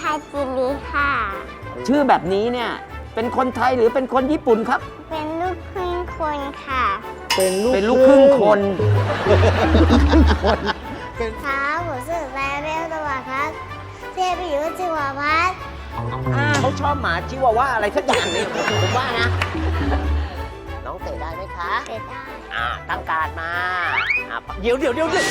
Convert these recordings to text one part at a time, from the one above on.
ทาจิริค่ะ ชื่อแบบนี้เนี่ยเป็นคนไทยหรือเป็นคนญี่ปุ่นครับ เป็นลูกครึ่งคนค่ะ เป็นลูกเป็นลูกครึ่งคน ครับผมชื่อแซมเบลตัวครับเทพอยู่จิวาพัฒน์เขาชอบหมาชิวาว่าอะไรสักอย่างนี้ผมว่านะ น้องเตะได้ไหมคะเกิดได้อ่าตั้งการมาอ่าเดี๋ยวเดี๋ยวเดี๋ยวเดี๋ยว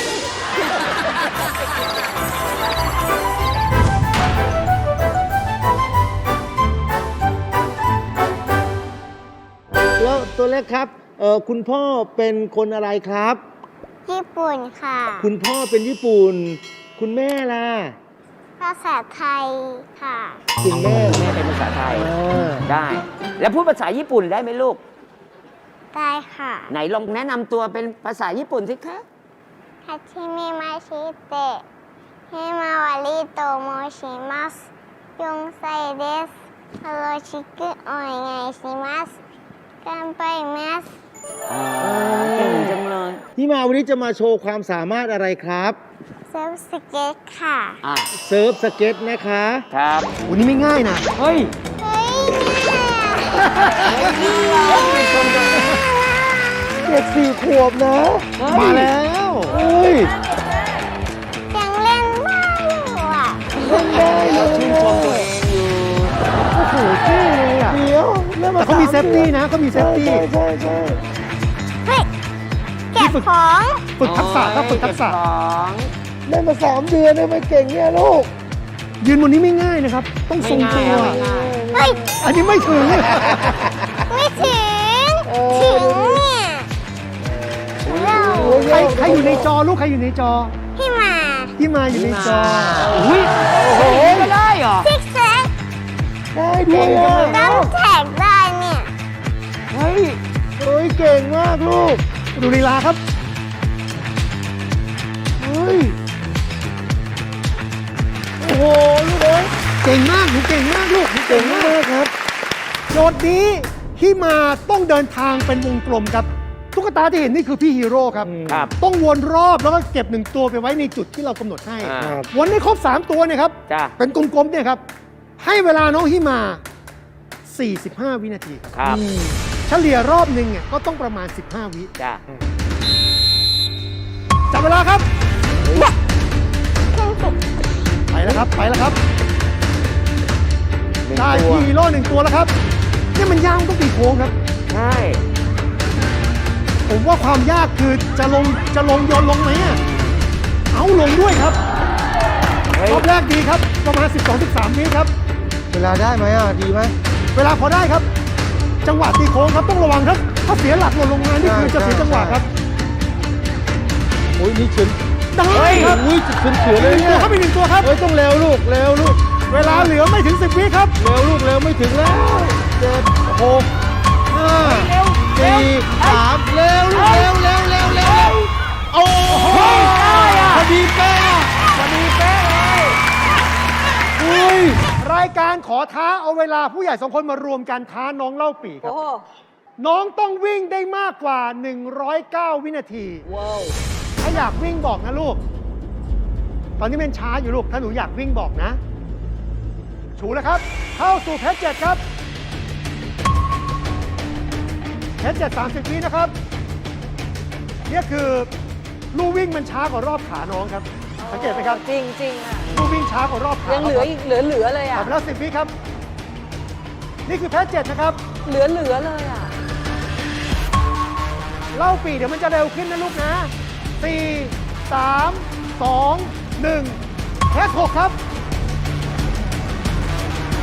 ตัวเล็กครับเออคุณพ่อเป็นคนอะไรครับ ญี่ปุ่นค่ะ คุณพ่อเป็นญี่ปุ่น คุณแม่ล่ะ ภาษาไทยค่ะ คุณแม่แม่เป็นภาษาไทยอ่าได้ แล้วพูดภาษาญี่ปุ่นได้ไหมลูก ได้ค่ะไหนลองแนะนำตัวเป็นภาษาญี่ปุ่นสิคะฮาชิมิมาชิเตะฮิมาวาริโตโมชิมัสยงไซเดสฮาโรชิกุโอยไงชิมัส กันไปมัสอ๋อเก่งจังเลยที่มาวันนี้จะมาโชว์ความสามารถอะไรครับเซิร์ฟสเก็ตค่ะ อะเซิร์ฟสเก็ตนะคะครับวันนี้ไม่ง่ายนะเฮ้ยเฮ้ยเด็กสี่ขวบนะเฮ้ยมาแล้วอุ้ยยังเล่นบ้าอยู่อะเล่นได้ ยวเล่นมาเขามีเซฟตี้นะเขามีเซฟตี้ใช่ใช่ใช่เฮ้ยเก็บของฝึกทักษะครับฝึกทักษะเบของเล่นมาสามเดือนได้ไหมเก่งเนี่ยลูกยืนบนนี้ไม่ง่ายนะครับ ต้องทรงไม่ตัง่ายวไม่ง่ายเฮ้ยอันนี้ไม่ถึง ไม่ถึงเออถึงเนี่ยเราโอ้ยใครใครอยู่ในจอลูกใครอยู่ในจอ พี่มาที่มาอยู่ในจอ อุ้ยโอ้โหก็ได้เหรอซิกแซกได้ด้วยอะ ก่งมากลูก ดูลีลาครับ เฮ้ย โอ้โห ลูกเอ้ยเก่งมากหนูเก่งมากลูกหนูเก่เก่งงมามากกครับ โจทย์นี้ที่มาต้องเดินทางเป็นวงกลมครับ ตุ๊กตาที่เห็นนี่คือพี่ฮีโร่ครับ ครับต้องวนรอบแล้วก็เก็บหนึ่งตัวไปไว้ในจุดที่เรากำหนดให้ อ่าครับวนให้ครบ 3 ตัวเนี่ยครับ จ้าเป็นกลมๆเนี่ยครับ ให้เวลาน้องฮิมา 45 วินาทีครับครับ เฉลี่ยรอบหนึ่งเนี่ยก็ต้องประมาณ 15 วิจ้าจับเวลาครับขึ้นสุดไปแล้วครับ ไปแล้วครับ หนึ่งได้ตัวฮีโร่หนึ่งตัวแล้วครับนี่มันยากมันต้องตีโค้งครับ ใช่ผมว่าความยากคือจะลงจะลงโยนลงไหมอะเอาลงด้วยครับเฮ้ยรอบแรกดีครับ ประมาณ 12-13วิครับ เวลาได้ไหมอะ ดีไหมเวลาพอได้ครับ จังหวะตีโค้งครับต้องระวังครับ ถ้าเสียหลักหล่นลงมานี่คือจะเสียจังหวะครับโอ้ยนี่เฉือนได้ครับอุ้ยเฉือนเฉือนหเลยนึ่งตัเนี่วยครับอีกหนึ่งตัวครับ เฮ้ยต้องเร็วลูกเร็วลูกเวลาเหลือไม่ถึง10วิครับ เร็วลูกเร็วไม่ถึงแล้วเจ็ดหกห้าสี่สามเร็วลูกเร็วเร็วเร็วเร็วโอ้โหพอดีเป๊ะพอดีเป๊ายการขอท้าเอาเวลาผู้ใหญ่สองคนมารวมกันท้าน้องเล่าปีครับน้องต้องวิ่งได้มากกว่า 109 วินาที ว้าวถ้าอยากวิ่งบอกนะลูก ตอนนี้เป็นช้าอยู่ลูก ถ้าหนูอยากวิ่งบอกนะชูแล้วครับ เข้าสู่เพชรเจ็ดครับ เพชรเจ็ดสามสิบวินะครับ เนี่ยคือ ลู่วิ่งมันช้ากว่ารอบขาน้องครับ สังเกตไหมครับ จริงจริงๆอะ ลู่วิ่งช้ากว่ารอบขายังเหลืออีกเหลือเหลือๆเลยผ่าอะนไปแล้วสิบวิครับ นี่คือเพชรเจ็ดนะครับ เหลือเหลือๆเลยอะเล่าปีเดี๋ยวมันจะเร็วขึ้นนะลูกนะ 4 3 2 1แค่หกครับ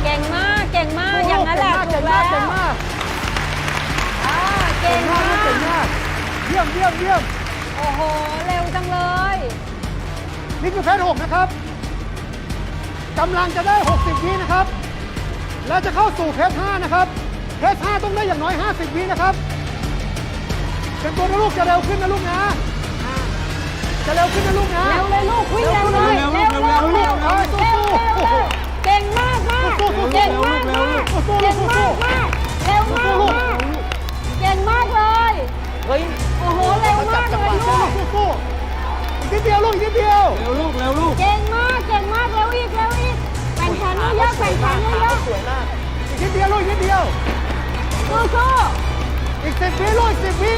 เก่งมากเก่งมากอย่างนั้นแหละเก่ถูงกมาแล้กเก่งวมากอ่าเก่เก่งงมามากกเก่งมากเยี่ยมเยี่ยมเยี่ยมโอ้โหเร็วจังเลย นี่คือเพชรหกนะครับ กำลังจะได้ 60 วินะครับ แล้วจะเข้าสู่เพชรห้านะครับ เพชรห้าต้องได้อย่างน้อย 50 วินะครับเป็นตัวนะลูกจะเร็วขึ้นนะลูกนะ จะเร็วขึ้นนะลูกนะเร็วเลยลูกวิ่งเร็วเลยเร็วเร็วเร็วเร็วเร็วเร็วเร็วเก่งมากมากเก่งมากมากเก่งมากมากเร็วมากมากเก่งมากเลยเฮ้ยโอ้โหเร็วมากเลยลูกสู้ๆอีกนิดเดียวลูกอีกนิดเดียวเร็วลูกเร็วลูกเก่งมากเก่งมากเร็วอีกเร็วอีกแบ่งแขน อีกนิดเดียวสู้สู้อีกสิบวิลูกอีกสิบวิ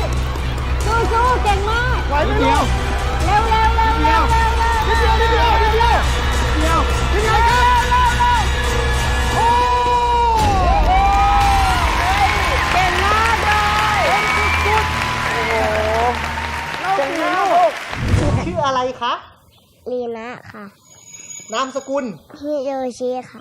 สู้สู้เก่งมากไหวไหมลูกเร็วเร็วเร็วเร็วเร็วเร็วนิดเดียวนิดเดียวนิดเดียวนิดเดียวนิดเดียวครับโอ้เก่งมากเลยเราสี่ลูกชื่ออะไรคะลีนะค่ะ นามสกุลฮิโรชิค่ะ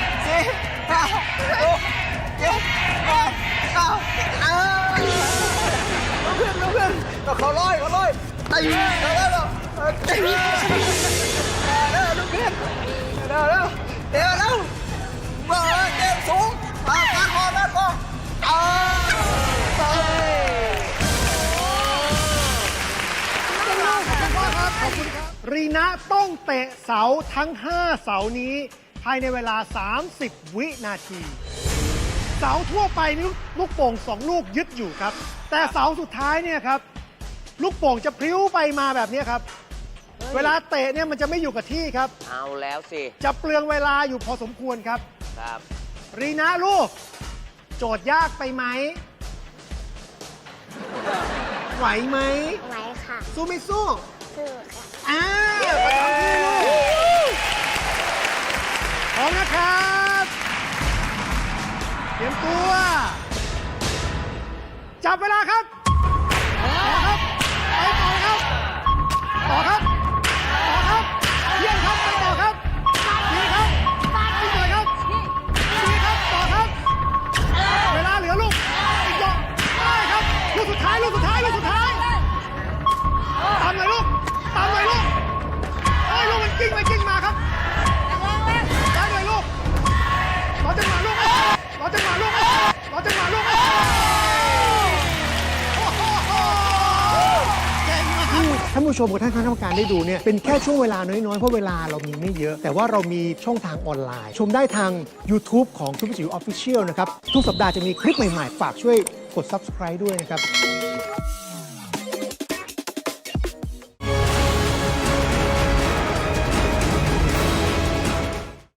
เตะเสาทั้ง 5 เสานี้ ภายในเวลา 30 วินาที เสาทั่วไปนี่ลูกโป่งสองลูกยึดอยู่ครับ แต่เสาสุดท้ายเนี่ยครับ ลูกโป่งจะพลิ้วไปมาแบบนี้ครับ เวลาเตะเนี่ยมันจะไม่อยู่กับที่ครับ เอาแล้วสิ จะเปลืองเวลาอยู่พอสมควรครับ ครับ รีนะลูก โจทย์ยากไปไหม ไหวไหมไหวค่ะ สู้ไม่สู้ สู้ค่ะอ่าพ ร้อมนะครับเตรียมตัว จับเวลาครับ ผู้ชมกับท่านคณะกรรมการได้ดูเนี่ยเป็นแค่ช่วงเวลาน้อยๆ เพราะเวลาเรามีไม่เยอะ แต่ว่าเรามีช่องทางออนไลน์ ชมได้ทาง YouTube ของทุกจิ๋วออฟฟิเชียลนะครับ ทุกสัปดาห์จะมีคลิปใหม่ๆ ฝากช่วยกด Subscribe ด้วยนะครับ